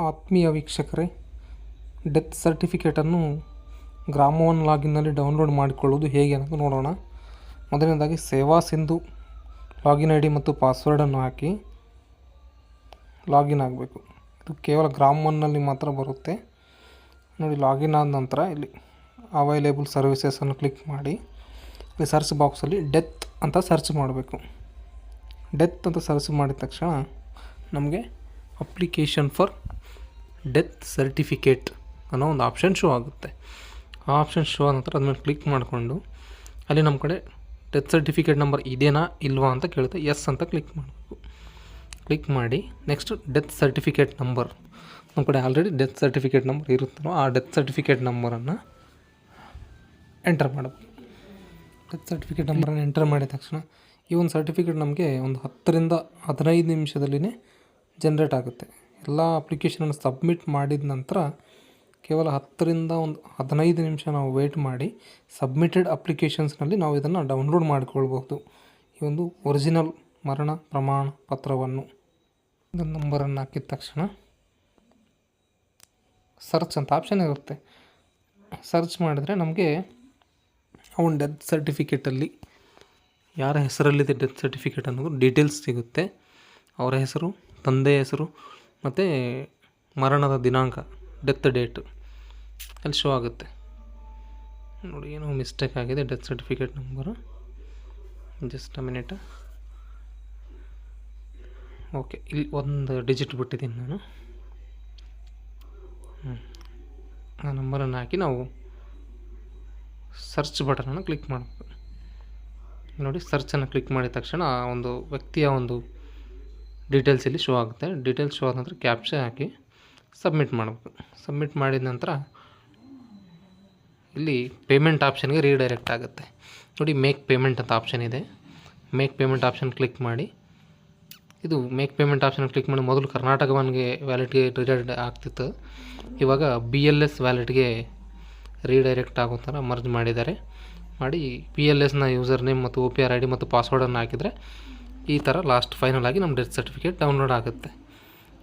ಆತ್ಮೀಯ ವೀಕ್ಷಕರೇ ಡೆತ್ ಸರ್ಟಿಫಿಕೇಟನ್ನು ಗ್ರಾಮ ಒನ್ ಲಾಗಿನ್ನಲ್ಲಿ ಡೌನ್ಲೋಡ್ ಮಾಡಿಕೊಳ್ಳುವುದು ಹೇಗೆ ಅಂತ ನೋಡೋಣ. ಮೊದಲನೇದಾಗಿ ಸೇವಾ ಸಿಂಧು ಲಾಗಿನ್ ಐ ಡಿ ಮತ್ತು ಪಾಸ್ವರ್ಡನ್ನು ಹಾಕಿ ಲಾಗಿನ್ ಆಗಬೇಕು. ಇದು ಕೇವಲ ಗ್ರಾಮ ಒನ್ನಲ್ಲಿ ಮಾತ್ರ ಬರುತ್ತೆ. ನೋಡಿ ಲಾಗಿನ್ ಆದ ನಂತರ ಇಲ್ಲಿ ಅವೈಲೇಬಲ್ ಸರ್ವಿಸಸನ್ನು ಕ್ಲಿಕ್ ಮಾಡಿ, ಇಲ್ಲಿ ಸರ್ಚ್ ಬಾಕ್ಸಲ್ಲಿ ಡೆತ್ ಅಂತ ಸರ್ಚ್ ಮಾಡಬೇಕು. ಡೆತ್ ಅಂತ ಸರ್ಚ್ ಮಾಡಿದ ತಕ್ಷಣ ನಮಗೆ ಅಪ್ಲಿಕೇಶನ್ ಫಾರ್ ಡೆತ್ ಸರ್ಟಿಫಿಕೇಟ್ ಅನ್ನೋ ಒಂದು ಆಪ್ಷನ್ ಶೋ ಆಗುತ್ತೆ. ಆ ಆಪ್ಷನ್ ಶೋ ಆದ ನಂತರ ಅದನ್ನ ಕ್ಲಿಕ್ ಮಾಡಿಕೊಂಡು ಅಲ್ಲಿ ನಮ್ಮ ಕಡೆ ಡೆತ್ ಸರ್ಟಿಫಿಕೇಟ್ ನಂಬರ್ ಇದೇನಾ ಇಲ್ವಾ ಅಂತ ಕೇಳುತ್ತೆ. ಎಸ್ ಅಂತ ಕ್ಲಿಕ್ ಮಾಡಬೇಕು. ಕ್ಲಿಕ್ ಮಾಡಿ ನೆಕ್ಸ್ಟ್ ಡೆತ್ ಸರ್ಟಿಫಿಕೇಟ್ ನಂಬರ್. ನಮ್ಮ ಕಡೆ ಆಲ್ರೆಡಿ ಡೆತ್ ಸರ್ಟಿಫಿಕೇಟ್ ನಂಬರ್ ಇರುತ್ತೋ ಆ ಡೆತ್ ಸರ್ಟಿಫಿಕೇಟ್ ನಂಬರನ್ನು ಎಂಟರ್ ಮಾಡಬೇಕು. ಡೆತ್ ಸರ್ಟಿಫಿಕೇಟ್ ನಂಬರನ್ನು ಎಂಟರ್ ಮಾಡಿದ ತಕ್ಷಣ ಈ ಒಂದು ಸರ್ಟಿಫಿಕೇಟ್ ನಮಗೆ ಒಂದು ಹತ್ತರಿಂದ ಹದಿನೈದು ನಿಮಿಷದಲ್ಲಿನೇ ಜನ್ರೇಟ್ ಆಗುತ್ತೆ. ಎಲ್ಲ ಅಪ್ಲಿಕೇಶನನ್ನು ಸಬ್ಮಿಟ್ ಮಾಡಿದ ನಂತರ ಕೇವಲ ಹತ್ತರಿಂದ ಒಂದು ಹದಿನೈದು ನಿಮಿಷ ನಾವು ವೇಟ್ ಮಾಡಿ ಸಬ್ಮಿಟೆಡ್ ಅಪ್ಲಿಕೇಶನ್ಸ್ನಲ್ಲಿ ನಾವು ಇದನ್ನು ಡೌನ್ಲೋಡ್ ಮಾಡಿಕೊಳ್ಬಹುದು. ಈ ಒಂದು ಒರಿಜಿನಲ್ ಮರಣ ಪ್ರಮಾಣ ಪತ್ರವನ್ನು ನಂಬರನ್ನು ಹಾಕಿದ ತಕ್ಷಣ ಸರ್ಚ್ ಅಂತ ಆಪ್ಷನ್ ಇರುತ್ತೆ. ಸರ್ಚ್ ಮಾಡಿದರೆ ನಮಗೆ ಅವನ ಡೆತ್ ಸರ್ಟಿಫಿಕೇಟಲ್ಲಿ ಯಾರ ಹೆಸರಲ್ಲಿದೆ ಡೆತ್ ಸರ್ಟಿಫಿಕೇಟ್ ಅನ್ನೋದು ಡೀಟೇಲ್ಸ್ ಸಿಗುತ್ತೆ. ಅವರ ಹೆಸರು, ತಂದೆಯ ಹೆಸರು ಮತ್ತು ಮರಣದ ದಿನಾಂಕ ಡೆತ್ ಡೇಟ್ ಅಲ್ಲಿ ಶೋ ಆಗುತ್ತೆ. ನೋಡಿ, ಏನೋ ಮಿಸ್ಟೇಕ್ ಆಗಿದೆ death certificate number just a minute okay ಇಲ್ಲಿ ಒಂದು ಡಿಜಿಟ್ ಬಿಟ್ಟಿದ್ದೀನಿ ನಾನು. ಹ್ಞೂ ಆ ನಂಬರನ್ನು ಹಾಕಿ ನಾವು ಸರ್ಚ್ ಬಟನನ್ನು ಕ್ಲಿಕ್ ಮಾಡಬೇಕು. ನೋಡಿ ಸರ್ಚನ್ನು ಕ್ಲಿಕ್ ಮಾಡಿದ ತಕ್ಷಣ ಆ ಒಂದು ವ್ಯಕ್ತಿಯ ಒಂದು ಡೀಟೇಲ್ಸ್ ಇಲ್ಲಿ ಶೋ ಆಗುತ್ತೆ. ಡೀಟೇಲ್ಸ್ ಶೋ ಆದ ನಂತರ ಕ್ಯಾಪ್ಷನ್ ಹಾಕಿ ಸಬ್ಮಿಟ್ ಮಾಡಬೇಕು. ಸಬ್ಮಿಟ್ ಮಾಡಿದ ನಂತರ ಇಲ್ಲಿ ಪೇಮೆಂಟ್ ಆಪ್ಷನ್ಗೆ ರೀಡೈರೆಕ್ಟ್ ಆಗುತ್ತೆ. ನೋಡಿ ಮೇಕ್ ಪೇಮೆಂಟ್ ಅಂತ ಆಪ್ಷನ್ ಇದೆ. ಮೇಕ್ ಪೇಮೆಂಟ್ ಆಪ್ಷನ್ ಕ್ಲಿಕ್ ಮಾಡಿ. ಇದು ಮೇಕ್ ಪೇಮೆಂಟ್ ಆಪ್ಷನ್ ಕ್ಲಿಕ್ ಮಾಡಿ ಮೊದಲು ಕರ್ನಾಟಕ ಒನ್ಗೆ ವ್ಯಾಲೆಟ್ಗೆ ರಿಡೈರೆಕ್ಟ್ ಆಗ್ತಿತ್ತು. ಇವಾಗ ಬಿ ಎಲ್ ಎಸ್ ವ್ಯಾಲೆಟ್ಗೆ ರೀಡೈರೆಕ್ಟ್ ಆಗೋ ಥರ ಮರ್ಜ್ ಮಾಡಿದ್ದಾರೆ. ಮಾಡಿ ಪಿ ಎಲ್ ಎಸ್ನ ಯೂಸರ್ ನೇಮ್ ಮತ್ತು O P R I D ಮತ್ತು ಪಾಸ್ವರ್ಡನ್ನು ಹಾಕಿದರೆ ಈ ಥರ ಲಾಸ್ಟ್ ಫೈನಲ್ ಆಗಿ ನಮ್ಮ ಡೆತ್ ಸರ್ಟಿಫಿಕೇಟ್ ಡೌನ್ಲೋಡ್ ಆಗುತ್ತೆ.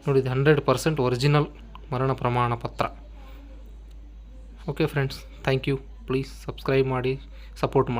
ನೋಡಿ, ಇದು ಹಂಡ್ರೆಡ್ ಪರ್ಸೆಂಟ್ ಒರಿಜಿನಲ್ ಮರಣ ಪ್ರಮಾಣ ಪತ್ರ. Okay friends thank you please subscribe ಮಾಡಿ ಸಪೋರ್ಟ್ ಮಾಡಿ.